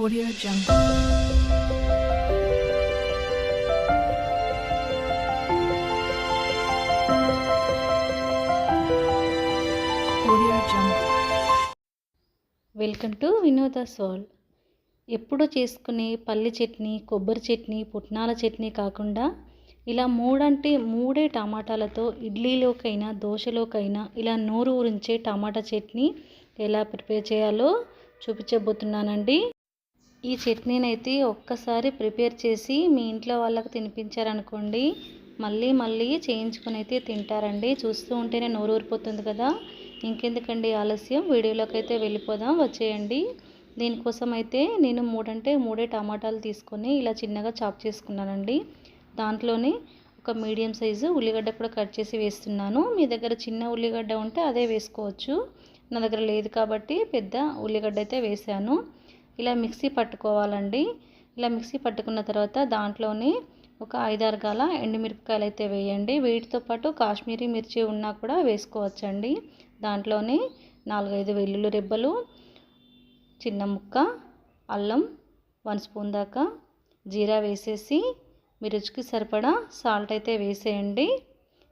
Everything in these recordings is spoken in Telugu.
Audio Jungle. Welcome to Vinoda soul ఎప్పుడూ చేసుకునే పల్లి చట్నీ కొబ్బరి చట్నీ పుట్నాల చట్నీ కాకుండా ఇలా మూడంటే మూడే టమాటాలతో ఇడ్లీలోకైనా దోశలోకైనా ఇలా నోరు ఊరించే టమాటా చట్నీ ఎలా ప్రిపేర్ చేయాలో చూపించబోతున్నానండి. ఈ చట్నీని అయితే ఒక్కసారి ప్రిపేర్ చేసి మీ ఇంట్లో వాళ్ళకి తినిపించారనుకోండి మళ్ళీ మళ్ళీ చేయించుకుని అయితే తింటారండి. చూస్తూ ఉంటేనే నోరు ఊరిపోతుంది కదా. ఇంకెందుకండి ఆలస్యం? వీడియోలోకి అయితే వెళ్ళిపోదాం వచ్చేయండి. దీనికోసం అయితే నేను మూడంటే మూడే టమాటాలు తీసుకొని ఇలా చిన్నగా చాప్ చేసుకున్నానండి. దాంట్లోనే ఒక మీడియం సైజు ఉల్లిగడ్డ కూడా కట్ చేసి వేస్తున్నాను. మీ దగ్గర చిన్న ఉల్లిగడ్డ ఉంటే అదే వేసుకోవచ్చు. నా దగ్గర లేదు కాబట్టి పెద్ద ఉల్లిగడ్డ అయితే వేసాను ఇలా మిక్సీ పట్టుకోవాలండి. ఇలా మిక్సీ పట్టుకున్న తర్వాత దాంట్లోనే ఒక ఐదారు గాల ఎండుమిరపకాయలు అయితే వేయండి. వీటితో పాటు కాశ్మీరీ మిర్చి ఉన్నా కూడా వేసుకోవచ్చండి. దాంట్లోనే నాలుగైదు వెల్లుల్లి రెబ్బలు చిన్న ముక్క అల్లం వన్ స్పూన్ దాకా జీరా వేసేసి మీ రుచికి సరిపడా సాల్ట్ అయితే వేసేయండి.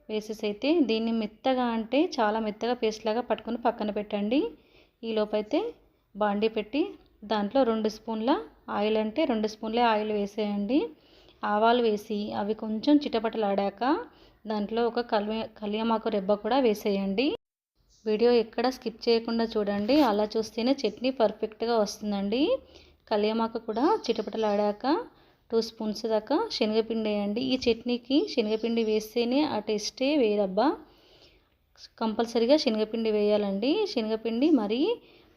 వేసేసి అయితే దీన్ని మెత్తగా అంటే చాలా మెత్తగా పేస్ట్ లాగా పట్టుకొని పక్కన పెట్టండి. ఈలోపైతే బాండి పెట్టి దాంట్లో రెండు స్పూన్ల ఆయిల్ అంటే రెండు స్పూన్లే ఆయిల్ వేసేయండి. ఆవాలు వేసి అవి కొంచెం చిటపటలాడాక దాంట్లో ఒక కలి కలియమాకు రెబ్బ కూడా వేసేయండి. వీడియో ఎక్కడ స్కిప్ చేయకుండా చూడండి. అలా చూస్తేనే చట్నీ పర్ఫెక్ట్గా వస్తుందండి. కలియమాకు కూడా చిటపటలాడాక టూ స్పూన్స్ దాకా శనగపిండి వేయండి. ఈ చట్నీకి శనగపిండి వేస్తేనే ఆ టేస్టే వేరబ్బా. కంపల్సరీగా శనగపిండి వేయాలండి. శనగపిండి మరీ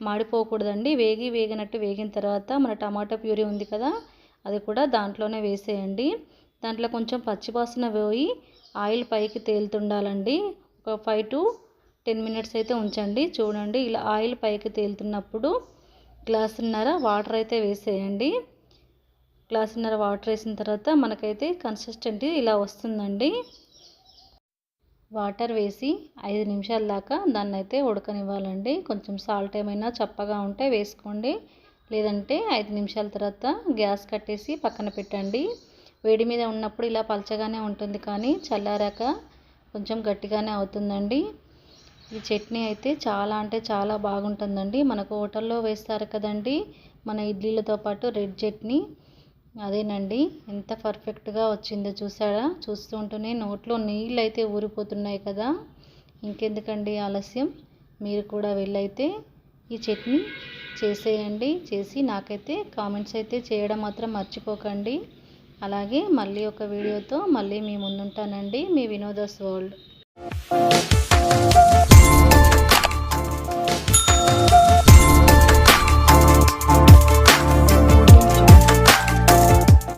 మాడిపోకూడదండి. వేగి వేగినట్టు వేగిన తర్వాత మన టమాటా ప్యూరీ ఉంది కదా అది కూడా దాంట్లోనే వేసేయండి. దాంట్లో కొంచెం పచ్చివాసన పోయి ఆయిల్ పైకి తేలుతుండాలండి. ఒక ఫైవ్ టు టెన్ మినిట్స్ అయితే ఉంచండి. చూడండి ఇలా ఆయిల్ పైకి తేలుతున్నప్పుడు గ్లాసున్నర వాటర్ అయితే వేసేయండి. గ్లాసున్నర వాటర్ వేసిన తర్వాత మనకైతే కన్సిస్టెంటీ ఇలా వస్తుందండి. వాటర్ వేసి ఐదు నిమిషాల దాకా దాన్ని అయితే ఉడకనివ్వాలండి. కొంచెం సాల్ట్ ఏమైనా చప్పగా ఉంటే వేసుకోండి. లేదంటే ఐదు నిమిషాల తర్వాత గ్యాస్ కట్టేసి పక్కన పెట్టండి. వేడి మీద ఉన్నప్పుడు ఇలా పలచగానే ఉంటుంది కానీ చల్లారాక కొంచెం గట్టిగానే అవుతుందండి. ఈ చట్నీ అయితే చాలా అంటే చాలా బాగుంటుందండి. మనకు హోటల్లో వేస్తారు కదండి. మన ఇడ్లీలతో పాటు రెడ్ చట్నీ. అదేనండి. ఎంత పర్ఫెక్ట్గా వచ్చిందో చూసారా? చూస్తూ ఉంటూనే నోట్లో నీళ్ళు అయితే ఊరిపోతున్నాయి కదా. ఇంకెందుకండి ఆలస్యం? మీరు కూడా వెళ్ళైతే ఈ చట్నీ చేసేయండి. చేసి నాకైతే కామెంట్స్ అయితే చేయడం మాత్రం మర్చిపోకండి. అలాగే మళ్ళీ ఒక వీడియోతో మళ్ళీ మీ ముందుంటానండి. మీ వినోదస్ వరల్డ్.